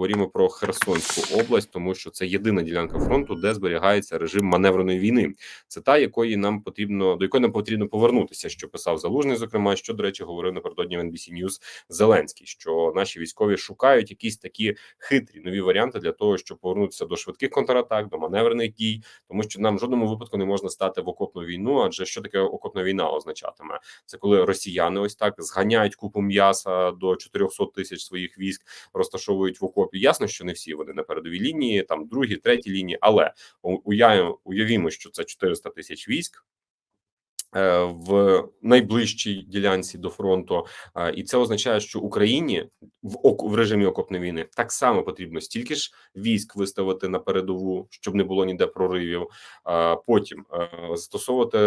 поговоримо про Херсонську область, тому що це єдина ділянка фронту, де зберігається режим маневреної війни. Це та якої нам потрібно до якої нам потрібно повернутися, що писав залужний. Зокрема, що до речі, говорив напередодні в NBC News Зеленський, що наші військові шукають якісь такі хитрі нові варіанти для того, щоб повернутися до швидких контратак, до маневрених дій, тому що нам в жодному випадку не можна стати в окопну війну. Адже що таке окопна війна означатиме? Це коли росіяни ось так зганяють купу м'яса до 400 тисяч своїх військ, розташовують в окопі. Ясно, що не всі вони на передовій лінії, там другі, треті лінії, але уявімо, що це 400 тисяч військ. Е, в найближчій ділянці до фронту, і це означає, що Україні в оку в режимі окопної війни так само потрібно стільки ж військ виставити на передову, щоб не було ніде проривів. Потім е, застосовувати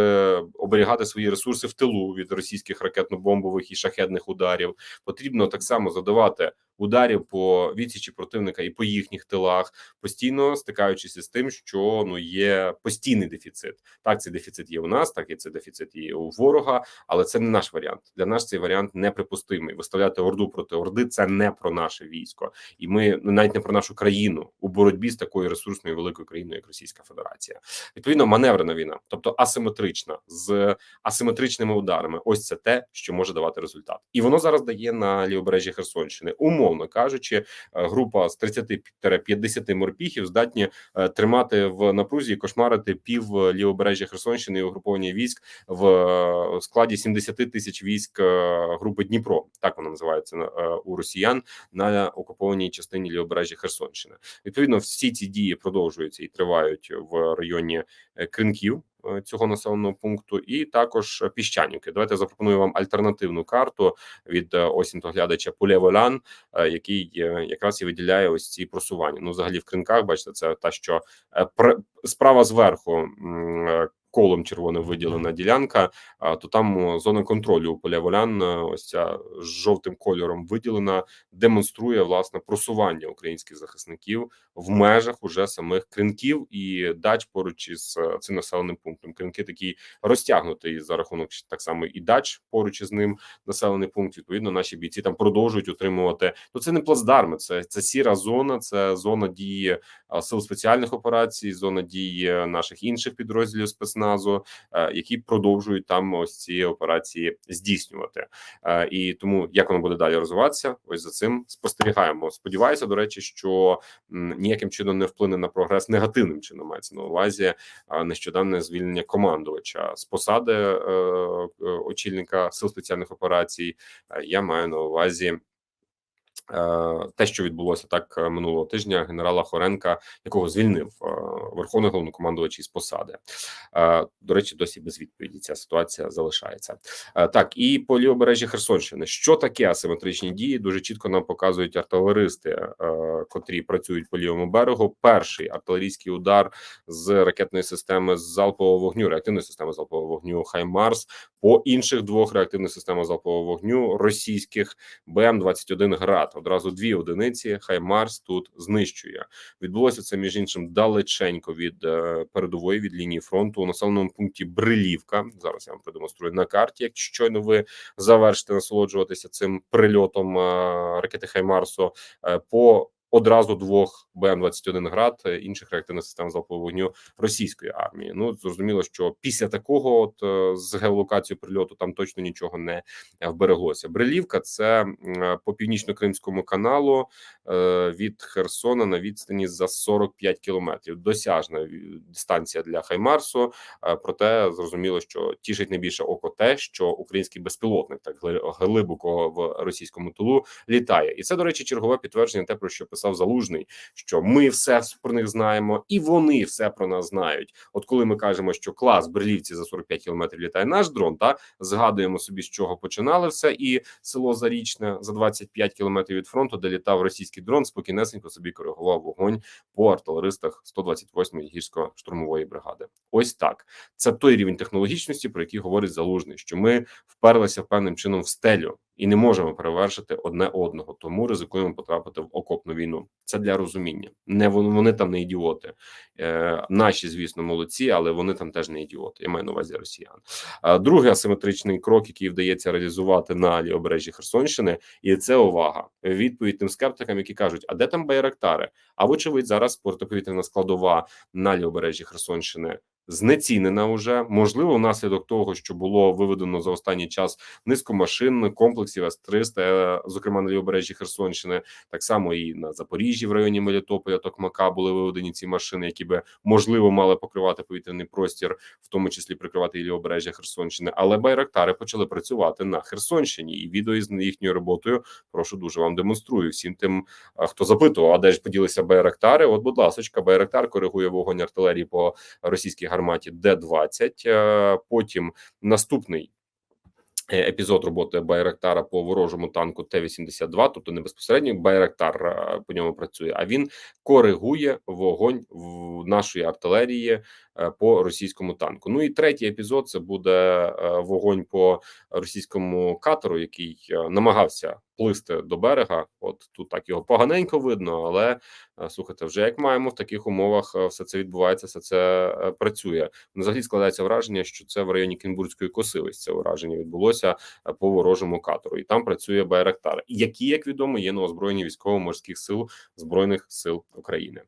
оберігати свої ресурси в тилу від російських ракетно-бомбових і шахедних ударів. Потрібно так само задавати ударів по відсічі противника і по їхніх тилах, постійно стикаючись з тим, що ну є постійний дефіцит. Так, цей дефіцит є у нас, так і це дефіцит є у ворога, але це не наш варіант. Для нас цей варіант неприпустимий. Виставляти орду проти орди це не про наше військо, і ми ну, навіть не про нашу країну у боротьбі з такою ресурсною великою країною, як Російська Федерація. Відповідно, маневрена війна, тобто асиметрична з асиметричними ударами. Ось це те, що може давати результат, і воно зараз дає на лівобережжі Херсонщини. Умовно умовно кажучи, е, група з 30-50 морпіхів здатні е, тримати в напрузі і кошмарити пів лівобережжя Херсонщини і угруповання військ в е, складі 70 тисяч військ групи Дніпро. Так вона називається у росіян на окупованій частині лівобережжя Херсонщини. Відповідно, всі ці дії продовжуються і тривають в районі Кринків. Е, цього населеного пункту, і також піщанівки. Давайте запропоную вам альтернативну карту від осінь глядача Пулєволян, е, який якраз і виділяє ось ці просування. Ну, взагалі, в кринках, бачите, це та що справа зверху колом червоним виділена ділянка, то там зона контролю у поля волян, ось ця з жовтим кольором виділена, демонструє власне просування українських захисників в межах уже самих кринків і дач поруч із цим населеним пунктом. Кринки такі розтягнутий за рахунок так само і дач поруч із ним населений пункт. Відповідно, наші бійці там продовжують утримувати. Ну це не плацдарми, це це сіра зона, це зона дії сил спеціальних операцій, зона дії наших інших підрозділів спецназу е, які продовжують там ось ці операції здійснювати. Е, і тому як воно буде далі розвиватися, ось за цим спостерігаємо. Сподіваюся, до речі, що ніяким чином не вплине на прогрес негативним чином мається на увазі нещодавне звільнення командувача з посади е, очільника сил спеціальних операцій. Я маю на увазі. Е, те, що відбулося так е, минулого тижня, генерала Хоренка, якого звільнив е, верховний головнокомандувач із посади. До речі, досі без відповіді ця ситуація залишається. Так і по лівобережжі Херсонщини, що таке асиметричні дії, дуже чітко нам показують артилеристи, котрі працюють по лівому берегу. Перший артилерійський удар з ракетної системи залпового вогню, реактивної системи залпового вогню Хаймарс по інших двох реактивних системах залпового вогню російських БМ 21 град одразу дві одиниці. Хай Марс тут знищує. Відбулося це між іншим далеченько від е, передової від лінії фронту у населеному пункті Брилівка. Зараз я вам продемонструю на карті. Якщо щойно ви завершите насолоджуватися цим прильотом е, ракети Хаймарсу е, по одразу двох БМ-21 град е, інших реактивних систем залпового вогню російської армії. Ну зрозуміло, що після такого, от е, з геолокацією прильоту, там точно нічого не вбереглося. Брилівка це по північно-кримському каналу е, від Херсона на відстані за 45 кілометрів. Досяжна дистанція для Хаймарсу. Проте зрозуміло, що тішить найбільше око те, що український безпілотник так глибоко в російському тулу літає, і це до речі, чергове підтвердження, те про що писав писав Залужний, що ми все про них знаємо, і вони все про нас знають. От коли ми кажемо, що клас Берлівці за 45 кілометрів літає наш дрон, та згадуємо собі, з чого починали все, і село Зарічне за 25 кілометрів від фронту, де літав російський дрон, спокійнесенько собі коригував вогонь по артилеристах 128-ї гірсько-штурмової бригади. Ось так це той рівень технологічності, про який говорить залужний, що ми вперлися певним чином в стелю і не можемо перевершити одне одного, тому ризикуємо потрапити в окопну війну. Це для розуміння. Не вони, там не ідіоти. Е, Наші, звісно, молодці, але вони там теж не ідіоти. Я маю на увазі росіян. Другий асиметричний крок, який вдається реалізувати на лівобережжі Херсонщини, і це увага. Відповідь тим скептикам, які кажуть, а де там байрактари? А вочевидь, зараз протиповітряна складова на лівобережжі Херсонщини знецінена уже можливо внаслідок того, що було виведено за останній час низку машин, комплексів С-300, е, зокрема на лівобережжі Херсонщини, так само і на Запоріжжі в районі Мелітополя, Токмака були виведені ці машини, які би можливо мали покривати повітряний простір, в тому числі прикривати і лівобережжя Херсонщини. Але байрактари почали працювати на Херсонщині, і відео із їхньою роботою прошу дуже вам демонструю всім тим, хто запитував, а де ж поділися байрактари. От, будь ласка, байрактар коригує вогонь артилерії по російській гарматі Д-20. Е, Потім наступний е, епізод роботи Байрактара по ворожому танку Т-82, тобто не безпосередньо Байрактар е, по ньому працює, а він коригує вогонь в нашої артилерії по російському танку. Ну і третій епізод це буде е, вогонь по російському катеру, який е, намагався плисти до берега. От тут так його поганенько видно, але е, слухайте, вже як маємо в таких умовах, е, все це відбувається, все це е, працює. Взагалі складається враження, що це в районі Кінбурзької коси. Ось це враження відбулося е, по ворожому катеру, і там працює Байрактар, які, як відомо, є на озброєнні військово-морських сил збройних сил України.